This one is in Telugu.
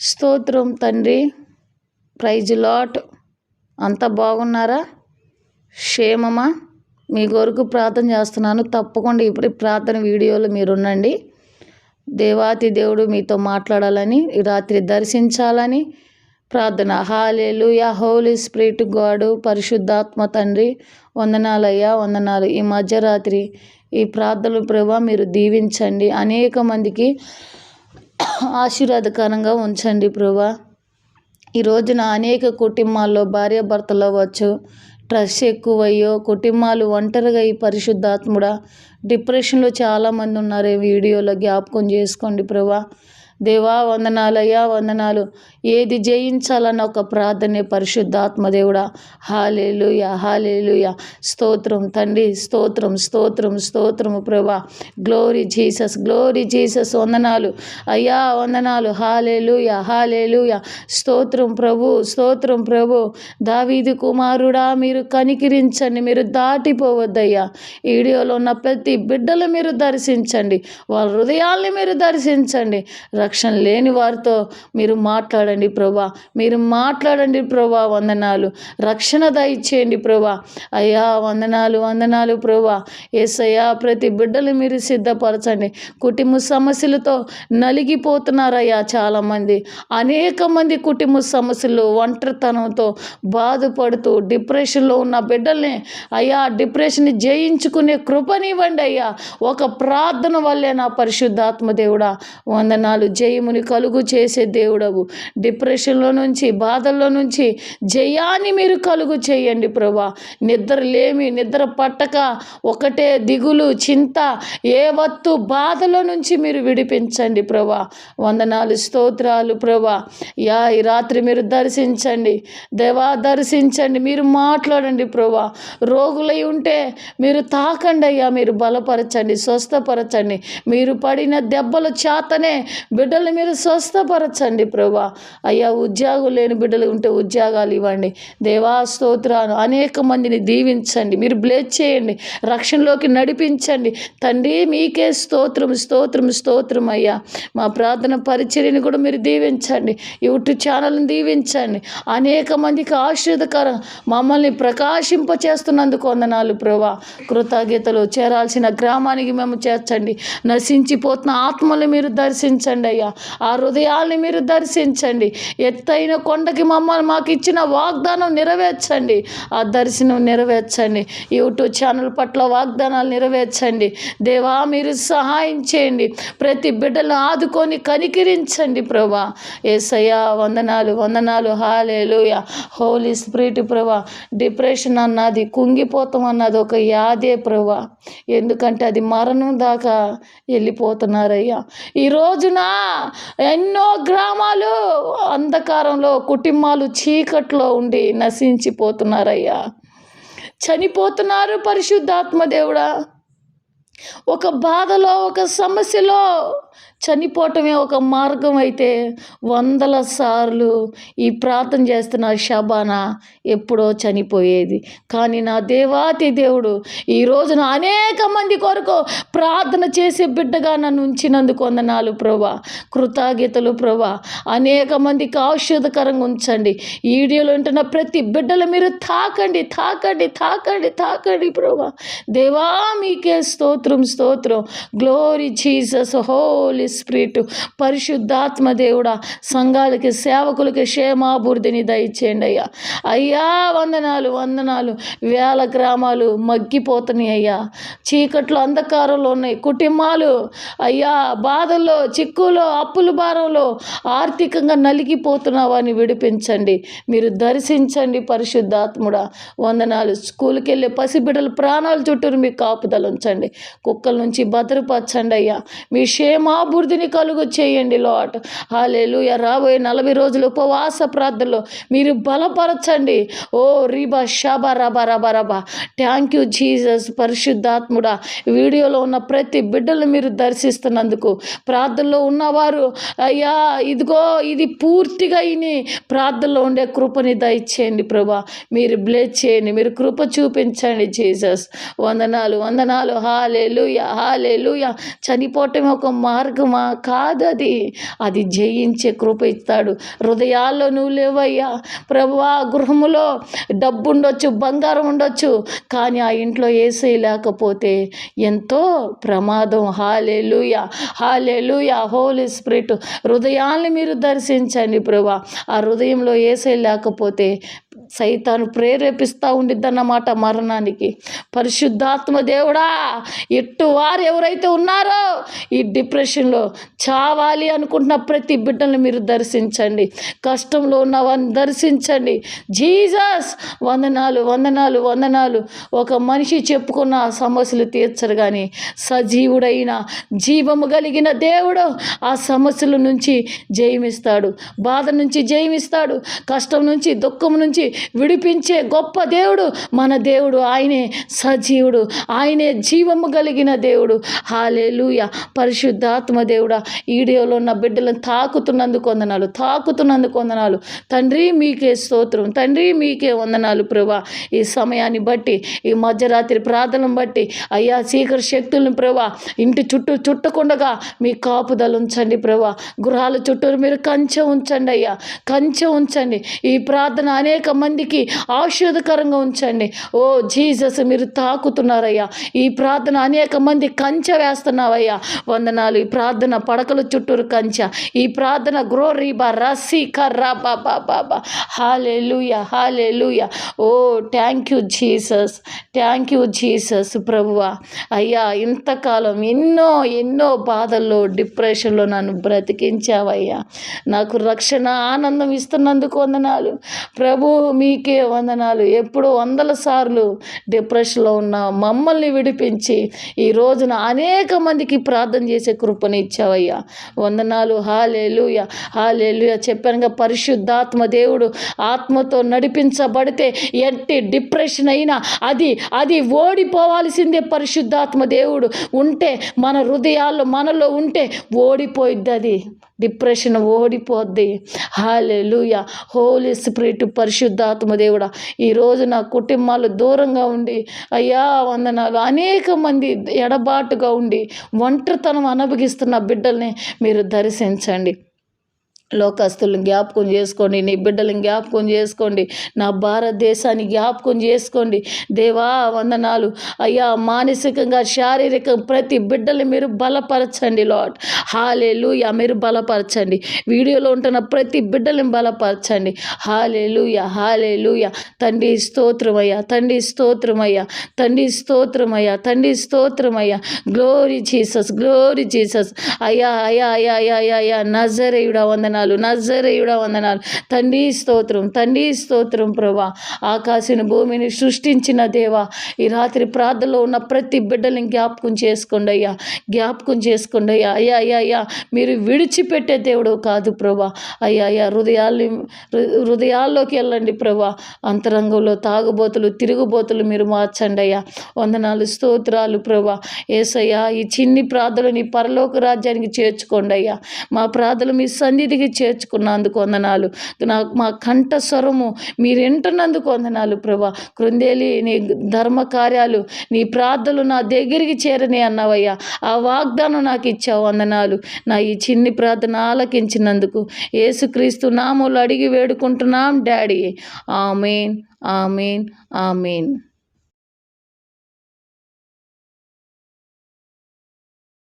స్తోత్రం తండ్రి. ప్రైజ్ లాట్ అంత బాగున్నారా? క్షేమమా? మీ కొరకు ప్రార్థన చేస్తున్నాను. తప్పకుండా ఇప్పుడు ప్రార్థన వీడియోలు మీరు ఉండండి దేవాతి దేవుడు మీతో మాట్లాడాలని ఈ రాత్రి దర్శించాలని ప్రార్థన. హాలేలుయా హోలీ స్పిరిట్ గాడు పరిశుద్ధాత్మ తండ్రి. వందనాలయ్యా వందనాలు. ఈ మధ్యరాత్రి ఈ ప్రార్థనలు ప్రభా మీరు దీవించండి. అనేక మందికి ఆశీర్వాదకరంగా ఉంచండి ప్రభా. ఈ రోజున అనేక కుటుంబాల్లో భార్యాభర్తలు అవ్వచ్చు. స్ట్రెస్ ఎక్కువయ్యో కుటుంబాలు ఒంటరిగా ఈ పరిశుద్ధాత్ముడా. డిప్రెషన్లో చాలామంది ఉన్నారు ఈ వీడియోలో. జ్ఞాపకం చేసుకోండి ప్రభా. దేవా వందనాలయ్యా వందనాలు. ఏది జయించాలన్న ఒక ప్రార్థనే పరిశుద్ధాత్మదేవుడా హాలేలుయ హాలేలుయ. స్తోత్రం తండ్రి స్తోత్రం స్తోత్రం స్తోత్రము ప్రభా. గ్లోరీ జీసస్ గ్లోరీ జీసస్ వందనాలు. అయ్యా వందనాలు. Hallelujah hallelujah. స్తోత్రం ప్రభు స్తోత్రం ప్రభు. దావీది కుమారుడా మీరు కనికిరించండి మీరు దాటిపోవద్దయ్యా. వీడియోలో ఉన్న ప్రతి బిడ్డలు మీరు దర్శించండి. వాళ్ళ హృదయాల్ని మీరు దర్శించండి. రక్షణ లేని వారితో మీరు మాట్లాడండి ప్రభా. మీరు మాట్లాడండి ప్రభా వందనాలు. రక్షణ దయచేయండి ప్రభా. అయ్యా వందనాలు వందనాలు ప్రభా. ఏసయ్యా ప్రతి బిడ్డలు మీరు సిద్ధపరచండి. కుటుంబ సమస్యలతో నలిగిపోతున్నారయ్యా చాలామంది. అనేక మంది కుటుంబ సమస్యలు ఒంటరితనంతో బాధపడుతూ డిప్రెషన్లో ఉన్న బిడ్డల్ని అయ్యా డిప్రెషన్ జయించుకునే కృపనివ్వండి అయ్యా. ఒక ప్రార్థన వల్లే నా పరిశుద్ధాత్మ దేవుడా. వందనాలు. జయముని కలుగు చేసే దేవుడవు. డిప్రెషన్లో నుంచి బాధల్లో నుంచి జయాన్ని మీరు కలుగు చేయండి ప్రభా. నిద్ర లేమి నిద్ర పట్టక ఒకటే దిగులు చింత ఏ వత్తు బాధలో నుంచి మీరు విడిపించండి ప్రభా. వందనాలు స్తోత్రాలు ప్రభా. యా ఈ రాత్రి మీరు దర్శించండి. దేవా దర్శించండి. మీరు మాట్లాడండి ప్రభా. రోగులై ఉంటే మీరు తాకండి అయ్యా. మీరు బలపరచండి స్వస్థపరచండి. మీరు పడిన దెబ్బల చేతనే బిడ్డలు మీరు స్వస్థపరచండి ప్రభా. అయ్యా ఉద్యోగం లేని బిడ్డలు ఉంటే ఉద్యోగాలు ఇవ్వండి. దేవా స్తోత్రాలు అనేక మందిని దీవించండి. మీరు బ్లేజ్ చేయండి. రక్షణలోకి నడిపించండి. తండ్రి మీకే స్తోత్రం స్తోత్రం స్తోత్రం అయ్యా. మా ప్రార్థన పరిచర్యని కూడా మీరు దీవించండి. యూట్యూబ్ ఛానల్ని దీవించండి. అనేక మందికి ఆశీర్వదకరం మమ్మల్ని ప్రకాశింప చేస్తున్నందుకు వందనాలు ప్రభా. కృతజ్ఞతలు. చేరాల్సిన గ్రామానికి మేము చేర్చండి. నశించిపోతున్న ఆత్మలు మీరు దర్శించండి అయ్యా ఆ హృదయాల్ని మీరు దర్శించండి. ఎత్తైన కొండకి మమ్మల్ని మాకు ఇచ్చిన వాగ్దానం నెరవేర్చండి. ఆ దర్శనం నెరవేర్చండి. యూట్యూబ్ ఛానల్ పట్ల వాగ్దానాలు నెరవేర్చండి. దేవా మీరు సహాయం చేయండి. ప్రతి బిడ్డలు ఆదుకొని కనికరించండి ప్రభా. ఏసయ్యా వందనాలు వందనాలు. హాలేలుయ హోలీ స్పిరిట్ ప్రభా. డిప్రెషన్ అన్నది కుంగిపోతాం అన్నది ఒక యాదే ప్రభా. ఎందుకంటే అది మరణం దాకా వెళ్ళిపోతున్నారయ్యా. ఈ రోజున ఎన్నో గ్రామాలు అంధకారంలో కుటుంబాలు చీకట్లో ఉండి నశించిపోతున్నారయ్యా. చనిపోతున్నారు పరిశుద్ధాత్మ దేవుడా. ఒక బాధలో ఒక సమస్యలో చనిపోవటమే ఒక మార్గం అయితే వందల సార్లు ఈ ప్రార్థన చేస్తున్న శబానా ఎప్పుడో చనిపోయేది. కానీ నా దేవాతి దేవుడు ఈ రోజున అనేక మంది కొరకు ప్రార్థన చేసే బిడ్డగా నన్ను ఉంచినందుకు వందనాలు ప్రభా. కృతజ్ఞతలు ప్రభా. అనేక మందికి ఔషధకరంగా ఉంచండి. ఈ వీడియోలో ఉంటున్న ప్రతి బిడ్డలు మీరు తాకండి తాకండి తాకండి తాకండి ప్రభా. దేవా మీకే స్తోత్రం. స్తోత్రం గ్లోరీ జీసస్ హోలీ స్పిరిట్ పరిశుద్ధాత్మ దేవుడా సంఘాలకి సేవకులకి క్షేమాభివృద్ధిని దయచేయండి అయ్యా. అయ్యా వందనాలు వందనాలు. వేల గ్రామాలు మగ్గిపోతున్నాయి అయ్యా. చీకట్లో అంధకారంలో ఉన్నాయి. కుటుంబాలు అయ్యా బాధల్లో చిక్కులో అప్పుల భారంలో ఆర్థికంగా నలిగిపోతున్నావని విడిపించండి. మీరు దర్శించండి పరిశుద్ధాత్ముడా. వందనాలు. స్కూల్కి వెళ్ళే పసిబిడ్డల ప్రాణాల చుట్టూరు మీ కాపుదలు ఉంచండి. కుక్కల నుంచి భద్రపరచండి అయ్యా మీ క్షేమాభివృద్ధిని కలుగు చేయండి లోట్ హాలేలు రాబోయే నలభై రోజులు ఉపవాస ప్రార్థనలో మీరు బలపరచండి. ఓ రీబా షాబా రబా రబా రబా. థ్యాంక్ యూ జీసస్ పరిశుద్ధాత్ముడా. వీడియోలో ఉన్న ప్రతి బిడ్డలు మీరు దర్శిస్తున్నందుకు ప్రార్థనలో ఉన్నవారు అయ్యా ఇదిగో ఇది పూర్తిగా ఇని ప్రార్థనలో ఉండే కృపని దయచేయండి ప్రభా. మీరు బ్లెస్ చేయండి. మీరు కృప చూపించండి జీసస్. వందనాలు వందనాలు. హాలే హాలేలుయ హాలేలుయ చనిపోవటం ఒక మార్గమా? కాదు అది అది జయించే కృప ఇస్తాడు. హృదయాల్లో నువ్వు లేవయ్యా. ప్రభువా గృహములో డబ్బు ఉండొచ్చు బంగారం ఉండొచ్చు కానీ ఆ ఇంట్లో ఏసీ లేకపోతే ఎంతో ప్రమాదం. హాలేలుయ హాలేలుయ హోలీ స్పిరిట్ హృదయాల్ని మీరు దర్శించండి ప్రభా. ఆ హృదయంలో ఏసై లేకపోతే సైతాను ప్రేరేపిస్తూ ఉండిద్దన్నమాట మరణానికి. పరిశుద్ధాత్మ దేవుడా ఎట్టు వారు ఎవరైతే ఉన్నారో ఈ డిప్రెషన్లో చావాలి అనుకుంటున్న ప్రతి బిడ్డను మీరు దర్శించండి. కష్టంలో ఉన్న వారిని దర్శించండి. జీసస్ వందనాలు వందనాలు వందనాలు. ఒక మనిషి చెప్పుకున్న సమస్యలు తీర్చరు కానీ సజీవుడైన జీవము కలిగిన దేవుడు ఆ సమస్యల నుంచి జయమిస్తాడు. బాధ నుంచి జయమిస్తాడు. కష్టం నుంచి దుఃఖం నుంచి విడిపించే గొప్ప దేవుడు మన దేవుడు. ఆయనే సజీవుడు. ఆయనే జీవము కలిగిన దేవుడు. హాలేలుయ పరిశుద్ధాత్మ దేవుడా. ఈడియోలో ఉన్న బిడ్డలను తాకుతున్నందుకు వందనాలు. తాకుతున్నందుకు వందనాలు. తండ్రి మీకే స్తోత్రం. తండ్రి మీకే వందనాలు ప్రభా. ఈ సమయాన్ని బట్టి ఈ మధ్యరాత్రి ప్రార్థనను బట్టి అయ్యా చీకటి శక్తులను ప్రభా ఇంటి చుట్టూ చుట్టకుండగా మీ కాపుదలు ఉంచండి ప్రభా. గృహాల చుట్టూరు మీరు కంచె ఉంచండి అయ్యా. కంచె ఉంచండి. ఈ ప్రార్థన అనేక మందికి ఆశీర్వదకరంగా ఉంచండి. ఓ జీసస్ మీరు తాకుతున్నారయ్యా. ఈ ప్రార్థన అనేక మంది కంచె వేస్తున్నావయ్యా. వందనాలు. ఈ ప్రార్థన పడకల చుట్టూరు కంచె. ఈ ప్రార్థన grow రీబా రసి Karra Baba Baba hallelujah hallelujah oh thank you Jesus. Thank you Jesus ప్రభువ. అయ్యా ఇంతకాలం ఎన్నో ఎన్నో బాధల్లో డిప్రెషన్లో నన్ను బ్రతికించావయ్యా. నాకు రక్షణ ఆనందం ఇస్తున్నందుకు వందనాలు. ప్రభు మీకే వందనాలు. ఎప్పుడు వందల సార్లు డిప్రెషన్లో ఉన్న మమ్మల్ని విడిపించి ఈ రోజున అనేక మందికి ప్రార్థన చేసే కృపని ఇచ్చావయ్యా. వందనాలు. హాలేలుయ. హాలేలుయ. చెప్పానుగా పరిశుద్ధాత్మ దేవుడు ఆత్మతో నడిపించబడితే ఎట్టి డిప్రెషన్ అయినా అది అది అది ఓడిపోవాల్సిందే పరిశుద్ధాత్మ దేవుడు. ఉంటే మన హృదయాల్లో మనలో ఉంటే ఓడిపోయిద్ది అది డిప్రెషన్ ఓడిపోద్ది. హాలెలుయ హోలీ స్పిరిట్ పరిశుద్ధాత్మ దేవుడా. ఈరోజు నా కుటుంబాలు దూరంగా ఉండి అయ్యా వందనాలు. అనేక మంది ఎడబాటుగా ఉండి ఒంటరితనం అనుభవిస్తున్న బిడ్డల్ని మీరు దర్శించండి. లోకస్తులను జ్ఞాపకం చేసుకోండి నీ బిడ్డలను జ్ఞాపకం చేసుకోండి నా భారతదేశాన్ని జ్ఞాపకం చేసుకోండి. దేవా వందనాలు. అయ్యా మానసికంగా శారీరక ప్రతి బిడ్డలు మీరు బలపరచండి లాట్ హాలే లూయ మీరు బలపరచండి. వీడియోలో ఉంటున్న ప్రతి బిడ్డలను బలపరచండి. హాలే లూయ హాలే లూయ తండ్రి స్తోత్రమయ్యా తండ్రి స్తోత్రమయ్యా తండ్రి స్తోత్రమయ్యా తండ్రి స్తోత్రమయ్యా. గ్లోరీ జీసస్ గ్లోరీ జీసస్ అయ్యా అయ్యా అయ్యా అయ్యా అయ్యా అయ్యా నజరేయుడా వందన వందనాలు. నజరేయుడ వందనాలు. తండ్రి స్తోత్రం తండ్రి స్తోత్రం ప్రభా. ఆకాశని భూమిని సృష్టించిన దేవా. ఈ రాత్రి ప్రార్థనలో ఉన్న ప్రతి బిడ్డని జ్ఞాపకం చేసుకోండి అయ్యా. జ్ఞాపకం చేసుకోండి అయ్యా. అయ్యా అయ్యా అయ్యా. మీరు విడిచిపెట్టే దేవుడు కాదు ప్రభా. అయ్యా అయ్యా. హృదయాల్ని హృదయాల్లోకి వెళ్ళండి ప్రభా. అంతరంగంలో తాగుబోతులు తిరుగుబోతులు మీరు మార్చండి అయ్యా. వందనాలు స్తోత్రాలు ప్రభా. ఏసయ్యా ఈ చిన్ని ప్రార్థనలు నీ పరలోక రాజ్యానికి చేర్చుకోండి అయ్యా. మా ప్రార్థనలు మీ సన్నిధికి చేర్చుకున్నందుకు వందనాలు. నాకు మా కంఠస్వరము మీరు వింటున్నందుకు వందనాలు ప్రభా. కృందేలి నీ ధర్మ కార్యాలు నీ ప్రార్థనలు నా దగ్గరికి చేరని అన్నవయ్యా. ఆ వాగ్దానం నాకు ఇచ్చావు వందనాలు. నా ఈ చిన్ని ప్రార్థన ఆలకించినందుకు యేసుక్రీస్తు నాములు అడిగి వేడుకుంటున్నాం డాడీ. Amen amen amen.